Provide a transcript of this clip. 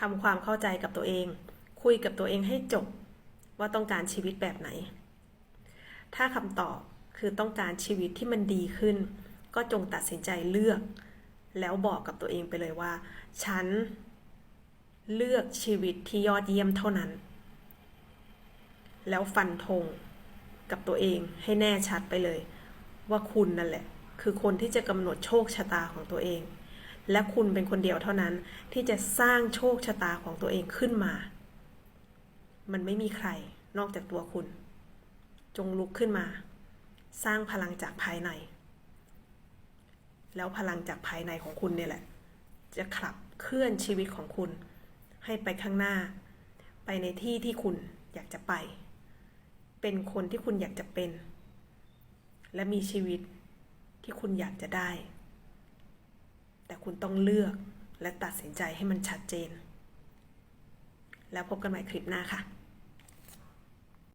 ทำความเข้าใจกับตัวเอง คุยกับตัวเองให้จบว่าต้องการชีวิตแบบไหน ถ้าคำตอบคือต้องการชีวิตที่มันดีขึ้น ก็จงตัดสินใจเลือก แล้วบอกกับตัวเองไปเลยว่า ฉันเลือกชีวิตที่ยอดเยี่ยมเท่านั้น แล้วฟันธงกับตัวเองให้แน่ชัดไปเลย ว่าคุณนั่นแหละ คือคนที่จะกำหนดโชคชะตาของตัวเอง และคุณเป็นคนเดียวเท่านั้นที่จะสร้างโชคชะตาของตัวเองขึ้นมา มันไม่มีใครนอกจากตัวคุณ จงลุกขึ้นมา สร้างพลังจากภายใน แล้วพลังจากภายในของคุณเนี่ยแหละ จะขับเคลื่อนชีวิตของคุณ ให้ไปข้างหน้า ไปในที่ที่คุณอยากจะไป เป็นคนที่คุณอยากจะเป็น และมีชีวิตที่คุณอยากจะได้ คุณต้องเลือกและตัดสินใจให้มันชัดเจน แล้วพบกันใหม่คลิปหน้าค่ะ